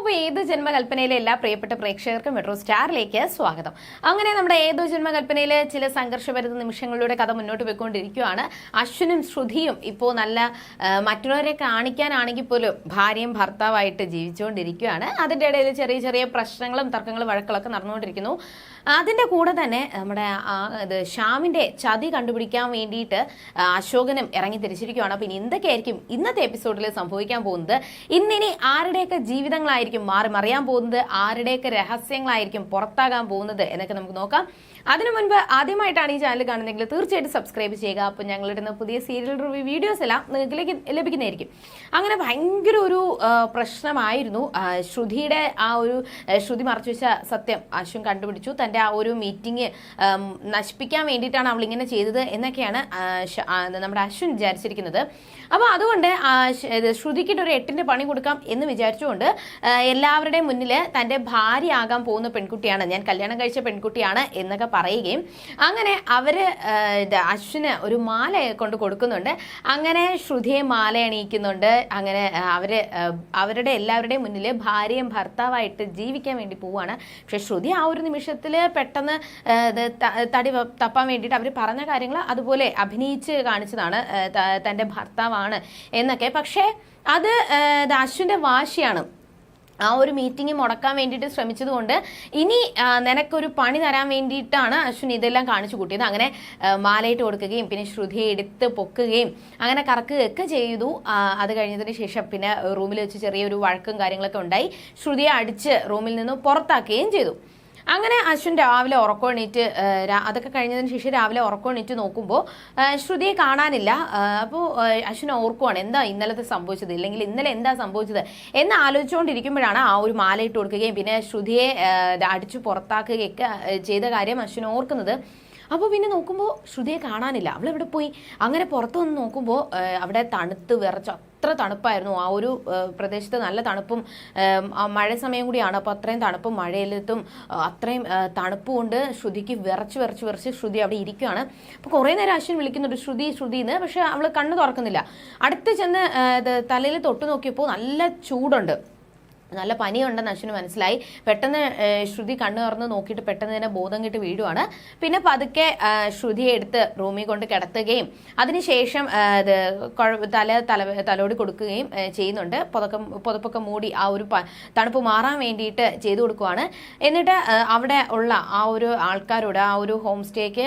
അപ്പോൾ ഏത് ജന്മകൽപ്പനയിലെ എല്ലാ പ്രിയപ്പെട്ട പ്രേക്ഷകർക്കും മെട്രോ സ്റ്റാറിലേക്ക് സ്വാഗതം. അങ്ങനെ നമ്മുടെ ഏതോ ജന്മകൽപ്പനയിലെ ചില സംഘർഷഭരിത നിമിഷങ്ങളിലൂടെ കഥ മുന്നോട്ട് പോയിക്കൊണ്ടിരിക്കുകയാണ്. അശ്വിനും ശ്രുതിയും ഇപ്പോൾ നല്ല മറ്റുള്ളവരെ കാണിക്കാനാണെങ്കിൽ പോലും ഭാര്യയും ഭർത്താവായിട്ട് ജീവിച്ചുകൊണ്ടിരിക്കുകയാണ്. അതിന്റെ ഇടയിൽ ചെറിയ ചെറിയ പ്രശ്നങ്ങളും തർക്കങ്ങളും വഴക്കുകളൊക്കെ നടന്നുകൊണ്ടിരിക്കുന്നു. അതിന്റെ കൂടെ തന്നെ നമ്മുടെ ഇത് ഷ്യാമിന്റെ ചതി കണ്ടുപിടിക്കാൻ വേണ്ടിയിട്ട് അശോകനും ഇറങ്ങി തിരിച്ചിരിക്കുകയാണ് അപ്പം ഇനി എന്തൊക്കെയായിരിക്കും ഇന്നത്തെ എപ്പിസോഡിൽ സംഭവിക്കാൻ പോകുന്നത്? ഇന്നിനി ആരുടെയൊക്കെ ജീവിതങ്ങളായിരിക്കും മാറി മറിയാൻ പോകുന്നത്? ആരുടെയൊക്കെ രഹസ്യങ്ങളായിരിക്കും പുറത്താകാൻ പോകുന്നത്? എന്നൊക്കെ നമുക്ക് നോക്കാം. അതിനു മുൻപ് ആദ്യമായിട്ടാണ് ഈ ചാനൽ കാണുന്നതെങ്കിൽ തീർച്ചയായിട്ടും സബ്സ്ക്രൈബ് ചെയ്യുക. അപ്പോൾ ഞങ്ങളിടുന്ന പുതിയ സീരിയൽ റിവ്യൂ വീഡിയോസ് എല്ലാം നിങ്ങൾക്ക് ലഭിക്കുന്നതായിരിക്കും. അങ്ങനെ ഭയങ്കര ഒരു പ്രശ്നമായിരുന്നു. ശ്രുതിയുടെ ആ ഒരു ശ്രുതി മറച്ചു വെച്ച സത്യം അശ്വൻ കണ്ടുപിടിച്ചു. തന്റെ ആ ഒരു മീറ്റിംഗ് നശിപ്പിക്കാൻ വേണ്ടിയിട്ടാണ് അവൾ ഇങ്ങനെ ചെയ്തത് എന്നൊക്കെയാണ് നമ്മുടെ അശ്വിൻ വിചാരിച്ചിരിക്കുന്നത്. അപ്പോൾ അതുകൊണ്ട് ശ്രുതിക്കിട്ട് ഒരു എട്ടിന്റെ പണി കൊടുക്കാം എന്ന് വിചാരിച്ചുകൊണ്ട് എല്ലാവരുടെയും മുന്നിൽ തന്റെ ഭാര്യയാകാൻ പോകുന്ന പെൺകുട്ടിയാണ് ഞാൻ കല്യാണം കഴിച്ച പെൺകുട്ടിയാണ് എന്നൊക്കെ പറയുകയും അങ്ങനെ അവർ അശ്വിന് ഒരു മാല കൊണ്ട് കൊടുക്കുന്നുണ്ട്. അങ്ങനെ ശ്രുതിയെ മാല അണിയിക്കുന്നുണ്ട്. അങ്ങനെ അവർ അവരുടെ എല്ലാവരുടെയും മുന്നിൽ ഭാര്യയും ഭർത്താവായിട്ട് ജീവിക്കാൻ വേണ്ടി പോവുകയാണ് പക്ഷെ ശ്രുതി ആ ഒരു നിമിഷത്തിൽ പെട്ടെന്ന് തടി തപ്പാൻ വേണ്ടിയിട്ട് അവർ പറഞ്ഞ കാര്യങ്ങൾ അതുപോലെ അഭിനയിച്ച് കാണിച്ചതാണ് തന്റെ ഭർത്താവാണ് എന്നൊക്കെ. പക്ഷേ അത് അശ്വിന്റെ വാശിയാണ്. ആ ഒരു മീറ്റിംഗ് മുടക്കാൻ വേണ്ടിയിട്ട് ശ്രമിച്ചതുകൊണ്ട് ഇനി നിനക്കൊരു പണി തരാൻ വേണ്ടിയിട്ടാണ് അശ്വിൻ ഇതെല്ലാം കാണിച്ചു കൂട്ടിയത്. അങ്ങനെ മാലയിട്ട് കൊടുക്കുകയും പിന്നെ ശ്രുതിയെ എടുത്ത് പൊക്കുകയും അങ്ങനെ കറക്കുകയൊക്കെ ചെയ്തു. അത് കഴിഞ്ഞതിന് ശേഷം പിന്നെ റൂമിൽ വെച്ച് ചെറിയൊരു വഴക്കും കാര്യങ്ങളൊക്കെ ഉണ്ടായി. ശ്രുതിയെ അടിച്ച് റൂമിൽ നിന്ന് പുറത്താക്കുകയും ചെയ്തു. അങ്ങനെ അശ്വിൻ രാവിലെ ഉറക്കമെണീറ്റ് അതൊക്കെ കഴിഞ്ഞതിന് ശേഷം രാവിലെ ഉറക്കമെണീറ്റ് നോക്കുമ്പോൾ ശ്രുതിയെ കാണാനില്ല. അപ്പോൾ അശ്വിൻ ഓർക്കുവാണ് എന്താ ഇന്നലത്തെ സംഭവിച്ചത്? ഇല്ലെങ്കിൽ ഇന്നലെ എന്താ സംഭവിച്ചത്? എന്ന് ആലോചിച്ചുകൊണ്ടിരിക്കുമ്പോഴാണ് ആ ഒരു മാല ഇട്ട് കൊടുക്കുകയും പിന്നെ ശ്രുതിയെ അടിച്ചു പുറത്താക്കുകയൊക്കെ ചെയ്ത കാര്യം അശ്വിൻ ഓർക്കുന്നത്. അപ്പോൾ പിന്നെ നോക്കുമ്പോൾ ശ്രുതിയെ കാണാനില്ല. അവൾ എവിടെ പോയി? അങ്ങനെ പുറത്തു വന്ന് നോക്കുമ്പോൾ അവിടെ തണുത്ത് വിറച്ച് അത്ര തണുപ്പായിരുന്നു. ആ ഒരു പ്രദേശത്ത് നല്ല തണുപ്പും മഴ സമയം കൂടിയാണ്. അപ്പോൾ അത്രയും തണുപ്പും മഴയിലെത്തും അത്രയും തണുപ്പ് കൊണ്ട് ശ്രുതിക്ക് വിറച്ച് വിറച്ച് വിറച്ച് ശ്രുതി അവിടെ ഇരിക്കുകയാണ് അപ്പോൾ കുറേ നേരം അശ്വിൻ വിളിക്കുന്നുണ്ട് ശ്രുതി ശ്രുതി എന്ന്. പക്ഷേ അവൾ കണ്ണ് തുറക്കുന്നില്ല. അടുത്ത് ചെന്ന് തലയിൽ തൊട്ട് നോക്കിയപ്പോൾ നല്ല ചൂടുണ്ട്. നല്ല പനിയുണ്ടെന്ന് അശ്വിന് മനസ്സിലായി. പെട്ടെന്ന് ശ്രുതി കണ്ണു തുറന്ന് നോക്കിയിട്ട് പെട്ടെന്ന് തന്നെ ബോധം കിട്ടി വീഴുവാണ്. പിന്നെ പതുക്കെ ശ്രുതിയെ എടുത്ത് റൂമിൽ കൊണ്ട് കിടത്തുകയും അതിനുശേഷം തല തല തലോടി കൊടുക്കുകയും ചെയ്യുന്നുണ്ട്. പുതക്കം പുതപ്പൊക്കെ മൂടി ആ ഒരു തണുപ്പ് മാറാൻ വേണ്ടിയിട്ട് ചെയ്തു കൊടുക്കുവാണ്. എന്നിട്ട് അവിടെ ഉള്ള ആ ഒരു ആൾക്കാരോട് ആ ഒരു ഹോം സ്റ്റേക്ക്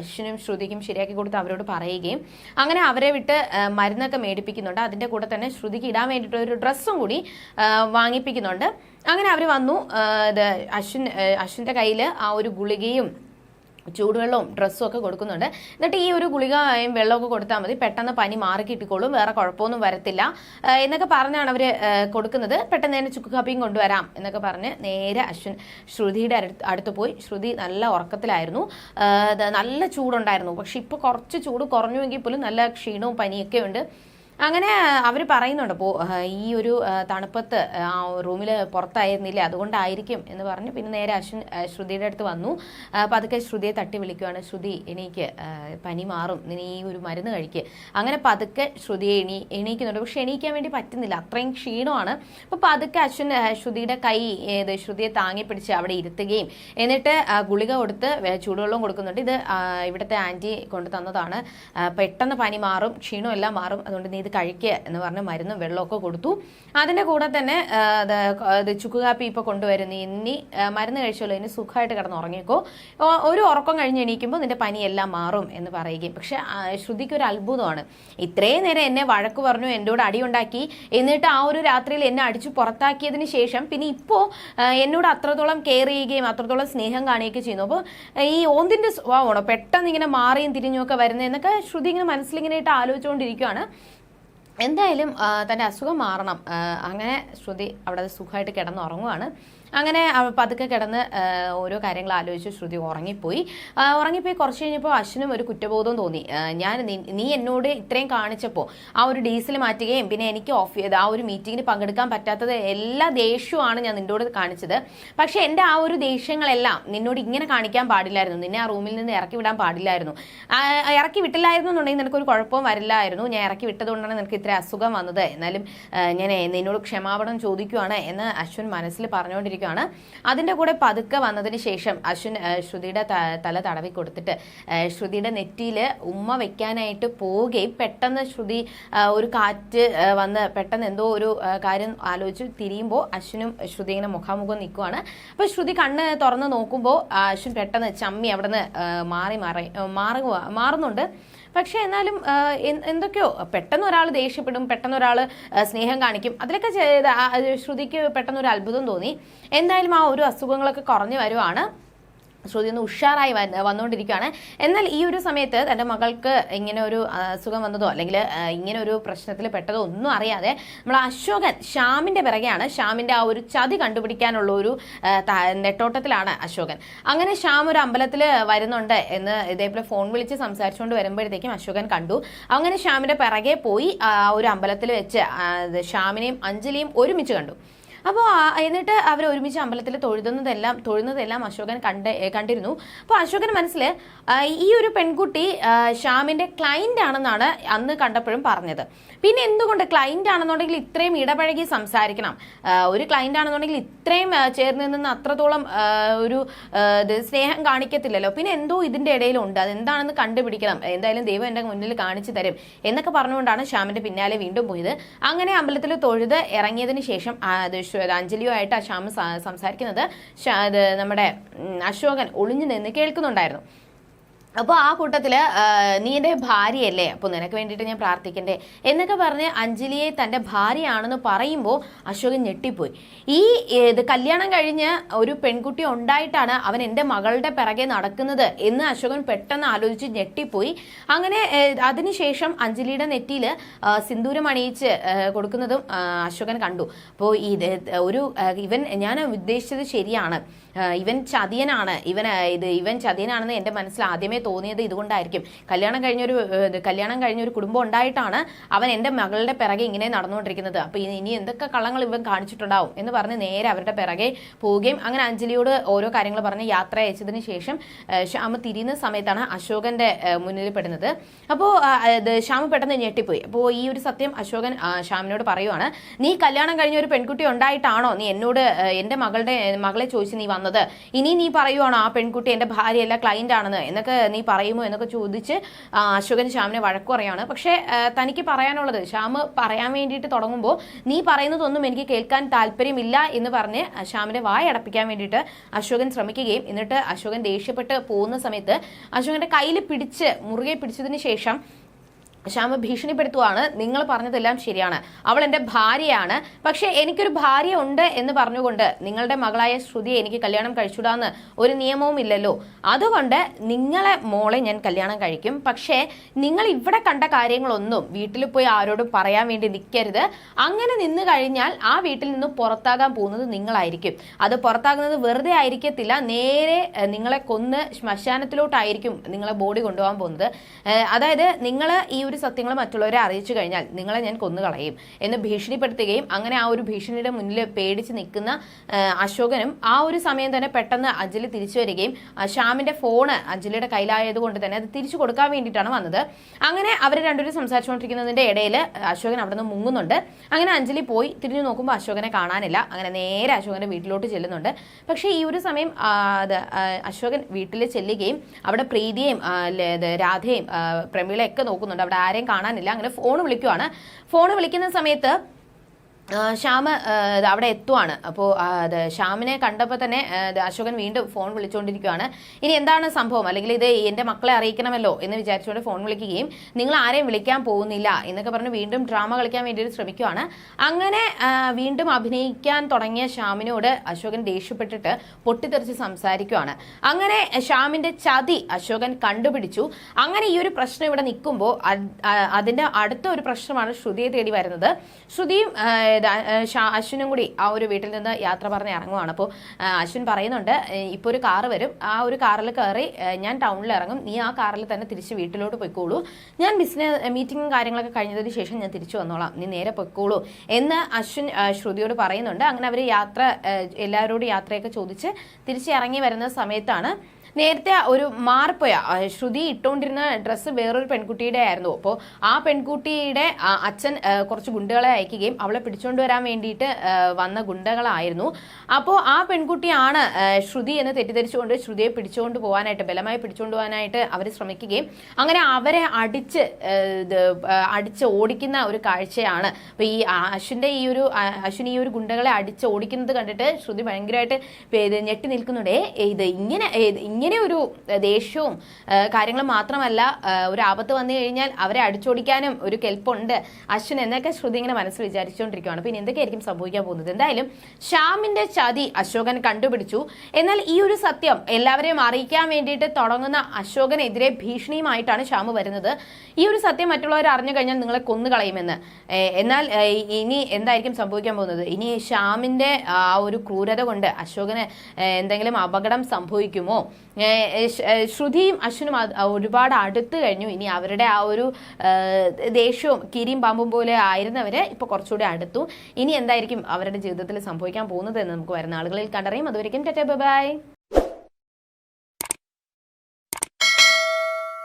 അശ്വിനും ശ്രുതിക്കും ശരിയാക്കി കൊടുത്ത് അവരോട് പറയുകയും അങ്ങനെ അവരെ വിട്ട് മരുന്നൊക്കെ മേടിപ്പിക്കുന്നുണ്ട്. അതിന്റെ കൂടെ തന്നെ ശ്രുതിക്ക് ഇടാൻ വേണ്ടിയിട്ട് ഒരു ഡ്രസ്സും കൂടി വാങ്ങിപ്പിക്കുന്നുണ്ട്. അങ്ങനെ അവർ വന്നു. ഇത് അശ്വിൻ അശ്വിന്റെ കയ്യിൽ ആ ഒരു ഗുളികയും ചൂടുവെള്ളവും ഡ്രസ്സും ഒക്കെ കൊടുക്കുന്നുണ്ട്. എന്നിട്ട് ഈ ഒരു ഗുളികയും വെള്ളമൊക്കെ കൊടുത്താൽ മതി. പെട്ടെന്ന് പനി മാറി കിട്ടിക്കോളും. വേറെ കുഴപ്പമൊന്നും വരത്തില്ല. എന്നൊക്കെ പറഞ്ഞാണ് അവർ കൊടുക്കുന്നത്. പെട്ടെന്ന് തന്നെ ചുക്ക് കാപ്പിയും കൊണ്ടുവരാം എന്നൊക്കെ പറഞ്ഞ് നേരെ അശ്വിൻ ശ്രുതിയുടെ അടുത്ത് പോയി. ശ്രുതി നല്ല ഉറക്കത്തിലായിരുന്നു. നല്ല ചൂടുണ്ടായിരുന്നു. പക്ഷെ ഇപ്പോൾ കുറച്ച് ചൂട് കുറഞ്ഞുവെങ്കിൽ പോലും നല്ല ക്ഷീണവും പനിയൊക്കെ ഉണ്ട്. അങ്ങനെ അവർ പറയുന്നുണ്ട് അപ്പോൾ ഈ ഒരു തണുപ്പത്ത് റൂമിൽ പുറത്തായിരുന്നില്ല അതുകൊണ്ടായിരിക്കും എന്ന് പറഞ്ഞ് പിന്നെ നേരെ അശ്വിൻ ശ്രുതിയുടെ അടുത്ത് വന്നു. പതുക്കെ ശ്രുതിയെ തട്ടി വിളിക്കുവാണ്. ശ്രുതി എനിക്ക് പനി മാറും. നീ ഈ ഒരു മരുന്ന് കഴിക്കുക അങ്ങനെ പതുക്കെ ശ്രുതിയെ എണീ എണീക്കുന്നുണ്ട്. പക്ഷെ എണീക്കാൻ വേണ്ടി പറ്റുന്നില്ല. അത്രയും ക്ഷീണമാണ്. അപ്പോൾ പതുക്കെ അശ്വിൻ ശ്രുതിയുടെ കൈ ഏത് ശ്രുതിയെ താങ്ങി പിടിച്ച് അവിടെ ഇരുത്തുകയും എന്നിട്ട് ഗുളിക കൊടുത്ത് ചൂടുവെള്ളം കൊടുക്കുന്നുണ്ട്. ഇത് ഇവിടുത്തെ ആന്റി കൊണ്ടു തന്നതാണ് പെട്ടെന്ന് പനി മാറും ക്ഷീണമെല്ലാം മാറും. അതുകൊണ്ട് നീ ഇത് കഴിക്കുക എന്ന് പറഞ്ഞ് മരുന്നും വെള്ളമൊക്കെ കൊടുത്തു. അതിന്റെ കൂടെ തന്നെ ചുക്കുകാപ്പി ഇപ്പോൾ കൊണ്ടുവരുന്നു. ഇനി മരുന്ന് കഴിച്ചല്ലോ ഇനി സുഖമായിട്ട് കിടന്ന് ഉറങ്ങിക്കോ. ഒരു ഉറക്കം കഴിഞ്ഞ് എണീക്കുമ്പോൾ നിന്റെ പനിയെല്ലാം മാറും എന്ന് പറയുകയും. പക്ഷെ ശ്രുതിക്ക് ഒരു അത്ഭുതമാണ്. ഇത്രയും നേരം എന്നെ വഴക്ക് പറഞ്ഞു എന്റെ എന്നോട് അടിയുണ്ടാക്കി എന്നിട്ട് ആ ഒരു രാത്രിയിൽ എന്നെ അടിച്ചു പുറത്താക്കിയതിന് ശേഷം പിന്നെ ഇപ്പോൾ എന്നോട് അത്രത്തോളം കെയർ ചെയ്യുകയും അത്രത്തോളം സ്നേഹം കാണുകയൊക്കെ ചെയ്യുന്നു. അപ്പോൾ ഈ ഓന്തിന്റെ സ്വഭാവമാണോ പെട്ടെന്ന് ഇങ്ങനെ മാറിയും തിരിഞ്ഞുമൊക്കെ വരുന്നത് വരുന്നതെന്നൊക്കെ ശ്രുതി ഇങ്ങനെ മനസ്സിലിങ്ങനെ ആലോചിച്ചുകൊണ്ടിരിക്കുകയാണ് എന്തായാലും തന്റെ അസുഖം മാറണം. അങ്ങനെ ശ്രുതി അവിടെ സുഖമായിട്ട് കിടന്നുറങ്ങുവാണ് അങ്ങനെ പതുക്കെ കിടന്ന് ഓരോ കാര്യങ്ങൾ ആലോചിച്ച് ശ്രുതി ഉറങ്ങിപ്പോയി. ഉറങ്ങിപ്പോയി കുറച്ച് കഴിഞ്ഞപ്പോൾ അശ്വിനും ഒരു കുറ്റബോധം തോന്നി. ഞാൻ നീ എന്നോട് ഇത്രയും കാണിച്ചപ്പോൾ ആ ഒരു ഡീസൽ മാറ്റുകയും പിന്നെ എനിക്ക് ഓഫ് ചെയ്ത് ആ ഒരു മീറ്റിങ്ങിന് പങ്കെടുക്കാൻ പറ്റാത്തത് എല്ലാ ദേഷ്യമാണ് ഞാൻ നിന്നോട് കാണിച്ചത്. പക്ഷേ എന്റെ ആ ഒരു ദേഷ്യങ്ങളെല്ലാം നിന്നോട് ഇങ്ങനെ കാണിക്കാൻ പാടില്ലായിരുന്നു. നിന്നെ ആ റൂമിൽ നിന്ന് ഇറക്കി വിടാൻ പാടില്ലായിരുന്നു. ഇറക്കി വിട്ടില്ലായിരുന്നു എന്നുണ്ടെങ്കിൽ നിനക്കൊരു കുഴപ്പവും വരില്ലായിരുന്നു. ഞാൻ ഇറക്കി വിട്ടതുകൊണ്ടാണ് നിനക്ക് ഇത്ര അസുഖം വന്നത്. എന്നാലും ഞാൻ നിന്നോട് ക്ഷമാപണം ചോദിക്കുവാണ് എന്ന് അശ്വിൻ മനസ്സിൽ പറഞ്ഞുകൊണ്ടിരിക്കുകയാണ്. അതിന്റെ കൂടെ പതുക്കെ വന്നതിന് ശേഷം അശ്വിൻ ശ്രുതിയുടെ തല തടവി കൊടുത്തിട്ട് ശ്രുതിയുടെ നെറ്റിയിൽ ഉമ്മ വെക്കാനായിട്ട് പോവുകയും പെട്ടെന്ന് ശ്രുതി ഒരു കാറ്റ് വന്ന് പെട്ടെന്ന് എന്തോ ഒരു കാര്യം ആലോചിച്ച് തിരിയുമ്പോൾ അശ്വിനും ശ്രുതി ഇങ്ങനെ മുഖാമുഖം നിൽക്കുവാണ്. അപ്പോൾ ശ്രുതി കണ്ണ് തുറന്ന് നോക്കുമ്പോൾ അശ്വിൻ പെട്ടെന്ന് ചമ്മി അവിടെ നിന്ന് മാറി മാറി മാറുക മാറുന്നുണ്ട്. പക്ഷേ എന്നാലും എന്തൊക്കെയോ പെട്ടെന്ന് ഒരാൾ ദേഷ്യപ്പെടും പെട്ടെന്ന് ഒരാൾ സ്നേഹം കാണിക്കും. അതിലൊക്കെ ശ്രുതിക്ക് പെട്ടെന്ന് ഒരു അത്ഭുതം തോന്നി. എന്തായാലും ആ ഒരു അസുഖങ്ങളൊക്കെ കുറഞ്ഞു വരുവാണ്. ശ്രുതി ഒന്ന് ഉഷാറായി വന്നുകൊണ്ടിരിക്കുകയാണ്. എന്നാൽ ഈ ഒരു സമയത്ത് തന്റെ മകൾക്ക് ഇങ്ങനെ ഒരു അസുഖം വന്നതോ അല്ലെങ്കിൽ ഇങ്ങനെ ഒരു പ്രശ്നത്തിൽ പെട്ടതോ ഒന്നും അറിയാതെ നമ്മൾ അശോകൻ ശ്യാമിന്റെ പിറകെയാണ് ശ്യാമിന്റെ ആ ഒരു ചതി കണ്ടുപിടിക്കാനുള്ള ഒരു നെട്ടോട്ടത്തിലാണ് അശോകൻ. അങ്ങനെ ശ്യാം ഒരു അമ്പലത്തിൽ വരുന്നുണ്ട് എന്ന് ഇതേപോലെ ഫോൺ വിളിച്ച് സംസാരിച്ചുകൊണ്ട് വരുമ്പോഴത്തേക്കും അശോകൻ കണ്ടു. അങ്ങനെ ശ്യാമിന്റെ പിറകെ പോയി ആ ഒരു അമ്പലത്തിൽ വെച്ച് ശ്യാമിനെയും അഞ്ജലിയും ഒരുമിച്ച് കണ്ടു. അപ്പോൾ എന്നിട്ട് അവർ ഒരുമിച്ച് അമ്പലത്തിൽ തൊഴുതുന്നതെല്ലാം തൊഴുന്നതെല്ലാം അശോകൻ കണ്ട് കണ്ടിരുന്നു. അപ്പോൾ അശോകൻ മനസ്സിൽ ഈ ഒരു പെൺകുട്ടി ശ്യാമിന്റെ ക്ലൈന്റ് ആണെന്നാണ് അന്ന് കണ്ടപ്പോഴും പറഞ്ഞത്. പിന്നെ എന്തുകൊണ്ട് ക്ലൈന്റ് ആണെന്നുണ്ടെങ്കിൽ ഇത്രയും ഇടപഴകി സംസാരിക്കണം? ഒരു ക്ലൈന്റ് ആണെന്നുണ്ടെങ്കിൽ ഇത്രയും ചേർന്ന് നിന്ന് അത്രത്തോളം ഒരു സ്നേഹം കാണിക്കത്തില്ലല്ലോ. പിന്നെ എന്തോ ഇതിന്റെ ഇടയിലുണ്ട്. അതെന്താണെന്ന് കണ്ടുപിടിക്കണം. എന്തായാലും ദൈവം എന്റെ മുന്നിൽ കാണിച്ചു തരും എന്നൊക്കെ പറഞ്ഞുകൊണ്ടാണ് ശ്യാമിന്റെ പിന്നാലെ വീണ്ടും പോയത്. അങ്ങനെ അമ്പലത്തിൽ തൊഴുത് ഇറങ്ങിയതിന് ശേഷം ആ, ആയിട്ട് ശ്യാം സംസാരിക്കുന്നത് നമ്മുടെ അശോകൻ ഒളിഞ്ഞു നിന്ന് കേൾക്കുന്നുണ്ടായിരുന്നു. അപ്പോൾ ആ കൂട്ടത്തിൽ നീ എന്റെ ഭാര്യയല്ലേ? അപ്പോൾ നിനക്ക് വേണ്ടിയിട്ട് ഞാൻ പ്രാർത്ഥിക്കണ്ടേ? എന്നൊക്കെ പറഞ്ഞ് അഞ്ജലിയെ തന്റെ ഭാര്യയാണെന്ന് പറയുമ്പോൾ അശോകൻ ഞെട്ടിപ്പോയി. ഈ ഇത് കല്യാണം കഴിഞ്ഞ് ഒരു പെൺകുട്ടി ഉണ്ടായിട്ടാണ് അവൻ എന്റെ മകളുടെ പിറകെ നടക്കുന്നത് എന്ന് അശോകൻ പെട്ടെന്ന് ആലോചിച്ച് ഞെട്ടിപ്പോയി. അങ്ങനെ അതിനുശേഷം അഞ്ജലിയുടെ നെറ്റിയിൽ സിന്ദൂരം അണിയിച്ച് കൊടുക്കുന്നതും അശോകൻ കണ്ടു. അപ്പോൾ ഇത് ഒരു ഇവൻ ഞാൻ ഉദ്ദേശിച്ചത് ശരിയാണ്. ഇവൻ ചതിയനാണ്. ഇവൻ ഇത് ഇവൻ ചതിയനാണെന്ന് എന്റെ മനസ്സിൽ ആദ്യമേ തോന്നിയത് ഇതുകൊണ്ടായിരിക്കും. കല്യാണം കഴിഞ്ഞൊരു കല്യാണം കഴിഞ്ഞൊരു കുടുംബം ഉണ്ടായിട്ടാണ് അവൻ എന്റെ മകളുടെ പിറകെ ഇങ്ങനെ നടന്നുകൊണ്ടിരിക്കുന്നത്. അപ്പോൾ ഇനി എന്തൊക്കെ കള്ളങ്ങൾ ഇവൻ കാണിച്ചിട്ടുണ്ടാവും എന്ന് പറഞ്ഞ് നേരെ അവരുടെ പിറകെ പോവുകയും അങ്ങനെ അഞ്ജലിയോട് ഓരോ കാര്യങ്ങൾ പറഞ്ഞ് യാത്ര അയച്ചതിന് ശേഷം ശ്യാമ തിരിയുന്ന സമയത്താണ് അശോകന്റെ മുന്നിൽ പെടുന്നത്. അപ്പോൾ ശ്യാമ പെട്ടെന്ന് ഞെട്ടിപ്പോയി. അപ്പോൾ ഈ ഒരു സത്യം അശോകൻ ശ്യാമിനോട് പറയുവാണ് നീ കല്യാണം കഴിഞ്ഞ ഒരു പെൺകുട്ടി ഉണ്ടായിട്ടാണോ? നീ എന്നോട് എന്റെ മകളുടെ മകളെ ചോദിച്ച് നീ വന്നത് ഇനി നീ പറയുവാണോ ആ പെൺകുട്ടി എന്റെ ഭാര്യയല്ല ക്ലയന്റ് ആണെന്ന്? എന്നൊക്കെ നീ പറയുമോ എന്നൊക്കെ ചോദിച്ച് അശോകൻ ശ്യാമിനെ വഴക്കു പറയാണ് പക്ഷേ തനിക്ക് പറയാനുള്ളത് ശ്യാം പറയാൻ വേണ്ടിയിട്ട് തുടങ്ങുമ്പോൾ നീ പറയുന്നതൊന്നും എനിക്ക് കേൾക്കാൻ താല്പര്യമില്ല എന്ന് പറഞ്ഞ് ശ്യാമിനെ വായ അടപ്പിക്കാൻ വേണ്ടിയിട്ട് അശോകൻ ശ്രമിക്കുകയും എന്നിട്ട് അശോകൻ ദേഷ്യപ്പെട്ട് പോകുന്ന സമയത്ത് അശോകന്റെ കയ്യിൽ പിടിച്ച് മുറുകെ പിടിച്ചതിന് ശേഷം ശ്യാമ ഭീഷണിപ്പെടുത്തുവാണ്. നിങ്ങൾ പറഞ്ഞതെല്ലാം ശരിയാണ്. അവൾ എന്റെ ഭാര്യയാണ്. പക്ഷേ എനിക്കൊരു ഭാര്യ ഉണ്ട് എന്ന് പറഞ്ഞുകൊണ്ട് നിങ്ങളുടെ മകളായ ശ്രുതിയെ എനിക്ക് കല്യാണം കഴിച്ചുവിടാന്ന് ഒരു നിയമവും ഇല്ലല്ലോ. അതുകൊണ്ട് നിങ്ങളെ മോളെ ഞാൻ കല്യാണം കഴിക്കും. പക്ഷേ നിങ്ങൾ ഇവിടെ കണ്ട കാര്യങ്ങളൊന്നും വീട്ടിൽ പോയി ആരോടും പറയാൻ വേണ്ടി നിൽക്കരുത്. അങ്ങനെ നിന്ന് കഴിഞ്ഞാൽ ആ വീട്ടിൽ നിന്ന് പുറത്താകാൻ പോകുന്നത് നിങ്ങളായിരിക്കും. അത് പുറത്താകുന്നത് വെറുതെ ആയിരിക്കത്തില്ല. നേരെ നിങ്ങളെ കൊന്ന് ശ്മശാനത്തിലോട്ടായിരിക്കും നിങ്ങളെ ബോഡി കൊണ്ടുപോകാൻ പോകുന്നത്. അതായത് നിങ്ങൾ ഈ ഒരു സത്യങ്ങൾ മറ്റുള്ളവരെ അറിയിച്ചു കഴിഞ്ഞാൽ നിങ്ങളെ ഞാൻ കൊന്നുകളയും എന്ന് ഭീഷണിപ്പെടുത്തുകയും അങ്ങനെ ആ ഒരു ഭീഷണിയുടെ മുന്നിൽ പേടിച്ച് നിൽക്കുന്ന അശോകനും ആ ഒരു സമയം തന്നെ പെട്ടെന്ന് അഞ്ജലി തിരിച്ചു വരികയും ശ്യാമിന്റെ ഫോണ് അഞ്ജലിയുടെ കയ്യിലായത് കൊണ്ട് തന്നെ അത് തിരിച്ചു കൊടുക്കാൻ വേണ്ടിയിട്ടാണ് വന്നത്. അങ്ങനെ അവർ രണ്ടുപേരും സംസാരിച്ചുകൊണ്ടിരിക്കുന്നതിന്റെ ഇടയിൽ അശോകൻ അവിടെ നിന്ന് മുങ്ങുന്നുണ്ട്. അങ്ങനെ അഞ്ജലി പോയി തിരിഞ്ഞു നോക്കുമ്പോൾ അശോകനെ കാണാനില്ല. അങ്ങനെ നേരെ അശോകന്റെ വീട്ടിലോട്ട് ചെല്ലുന്നുണ്ട്. പക്ഷേ ഈ ഒരു സമയം അത് അശോകൻ വീട്ടിൽ ചെല്ലുകയും അവിടെ പ്രീതിയെയും രാധയും പ്രമീളയൊക്കെ നോക്കുന്നുണ്ട്. അവിടെ ആരെയും കാണാനില്ല. അങ്ങനെ ഫോൺ വിളിക്കുവാണ്. ഫോൺ വിളിക്കുന്ന സമയത്ത് ശ്യാമ് അവിടെ എത്തുവാണ്. അപ്പോൾ അത് ശ്യാമിനെ കണ്ടപ്പോൾ തന്നെ അശോകൻ വീണ്ടും ഫോൺ വിളിച്ചുകൊണ്ടിരിക്കുകയാണ് ഇനി എന്താണ് സംഭവം? അല്ലെങ്കിൽ ഇത് എന്റെ മക്കളെ അറിയിക്കണമല്ലോ എന്ന് വിചാരിച്ചുകൊണ്ട് ഫോൺ വിളിക്കുകയും നിങ്ങൾ ആരെയും വിളിക്കാൻ പോകുന്നില്ല എന്നൊക്കെ പറഞ്ഞ് വീണ്ടും ഡ്രാമ കളിക്കാൻ വേണ്ടിയിട്ട് ശ്രമിക്കുകയാണ് അങ്ങനെ വീണ്ടും അഭിനയിക്കാൻ തുടങ്ങിയ ശ്യാമിനോട് അശോകൻ ദേഷ്യപ്പെട്ടിട്ട് പൊട്ടിത്തെറിച്ച് സംസാരിക്കുകയാണ് അങ്ങനെ ശ്യാമിന്റെ ചതി അശോകൻ കണ്ടുപിടിച്ചു. അങ്ങനെ ഈ ഒരു പ്രശ്നം ഇവിടെ നിൽക്കുമ്പോൾ അതിന്റെ അടുത്ത ഒരു പ്രശ്നമാണ് ശ്രുതിയെ തേടി വരുന്നത്. ശ്രുതിയും അശ്വിനും കൂടി ആ ഒരു വീട്ടിൽ നിന്ന് യാത്ര പറഞ്ഞ് ഇറങ്ങുവാണ്. അപ്പോൾ അശ്വിൻ പറയുന്നുണ്ട് ഇപ്പോൾ ഒരു കാറ് വരും. ആ ഒരു കാറിൽ കയറി ഞാൻ ടൗണിൽ ഇറങ്ങും. നീ ആ കാറിൽ തന്നെ തിരിച്ച് വീട്ടിലോട്ട് പൊയ്ക്കോളൂ. ഞാൻ ബിസിനസ് മീറ്റിങ്ങും കാര്യങ്ങളൊക്കെ കഴിഞ്ഞതിന് ശേഷം ഞാൻ തിരിച്ചു വന്നോളാം. നീ നേരെ പൊയ്ക്കോളൂ എന്ന് അശ്വിൻ ശ്രുതിയോട് പറയുന്നുണ്ട്. അങ്ങനെ അവർ യാത്ര എല്ലാവരോടും യാത്രയൊക്കെ ചോദിച്ച് തിരിച്ച് ഇറങ്ങി വരുന്ന സമയത്താണ് നേരത്തെ ഒരു മാറിപ്പോയ ശ്രുതി ഇട്ടുകൊണ്ടിരുന്ന ഡ്രസ്സ് വേറൊരു പെൺകുട്ടിയുടെ ആയിരുന്നു. അപ്പോൾ ആ പെൺകുട്ടിയുടെ അച്ഛൻ കുറച്ച് ഗുണ്ടകളെ അയക്കുകയും അവളെ പിടിച്ചുകൊണ്ട് വരാൻ വേണ്ടിയിട്ട് വന്ന ഗുണ്ടകളായിരുന്നു. അപ്പോൾ ആ പെൺകുട്ടിയാണ് ശ്രുതി എന്ന് തെറ്റിദ്ധരിച്ചുകൊണ്ട് ശ്രുതിയെ പിടിച്ചുകൊണ്ട് പോകാനായിട്ട് ബലമായി പിടിച്ചുകൊണ്ട് പോകാനായിട്ട് അവർ ശ്രമിക്കുകയും അങ്ങനെ അവരെ അടിച്ച് അടിച്ച് ഓടിക്കുന്ന ഒരു കാഴ്ചയാണ്. അപ്പോൾ ഈ അശ്വിന്റെ ഈ ഒരു അശ്വിൻ ഈ ഒരു ഗുണ്ടകളെ അടിച്ച് ഓടിക്കുന്നത് കണ്ടിട്ട് ശ്രുതി ഭയങ്കരമായിട്ട് ഞെട്ടി നിൽക്കുന്നുണ്ട്. ഇത് ഇങ്ങനെ ഇത് ഇങ്ങനെ ഒരു ദേഷ്യവും കാര്യങ്ങളും മാത്രമല്ല ഒരു ആപത്ത് വന്നു കഴിഞ്ഞാൽ അവരെ അടിച്ചോടിക്കാനും ഒരു കെൽപ്പുണ്ട്. അശ്വിൻ എന്നൊക്കെ ശ്രുതി ഇങ്ങനെ മനസ്സിൽ വിചാരിച്ചുകൊണ്ടിരിക്കുകയാണ് പിന്നെ എന്തൊക്കെയായിരിക്കും സംഭവിക്കാൻ പോകുന്നത്? എന്തായാലും ശ്യാമിന്റെ ചതി അശോകൻ കണ്ടുപിടിച്ചു. എന്നാൽ ഈ ഒരു സത്യം എല്ലാവരെയും അറിയിക്കാൻ വേണ്ടിയിട്ട് തുടങ്ങുന്ന അശോകനെതിരെ ഭീഷണിയുമായിട്ടാണ് ശ്യാമ് വരുന്നത്. ഈ ഒരു സത്യം മറ്റുള്ളവർ അറിഞ്ഞു കഴിഞ്ഞാൽ നിങ്ങളെ കൊന്നുകളയുമെന്ന്. എന്നാൽ ഇനി എന്തായിരിക്കും സംഭവിക്കാൻ പോകുന്നത്? ഇനി ശ്യാമിന്റെ ആ ഒരു ക്രൂരത കൊണ്ട് അശോകന് എന്തെങ്കിലും അപകടം സംഭവിക്കുമോ? ശ്രുതിയും അശ്വിനും ഒരുപാട് അടുത്ത് കഴിഞ്ഞു. ഇനി അവരുടെ ആ ഒരു ദേഷ്യവും കിരിയും പാമ്പും പോലെ ആയിരുന്നവരെ ഇപ്പൊ കുറച്ചുകൂടി അടുത്തു. ഇനി എന്തായിരിക്കും അവരുടെ ജീവിതത്തിൽ സംഭവിക്കാൻ പോകുന്നത് എന്ന് നമുക്ക് വരുന്ന ആളുകളിൽ കണ്ടറിയും. അതുവരെയും ടാറ്റാ ബൈ.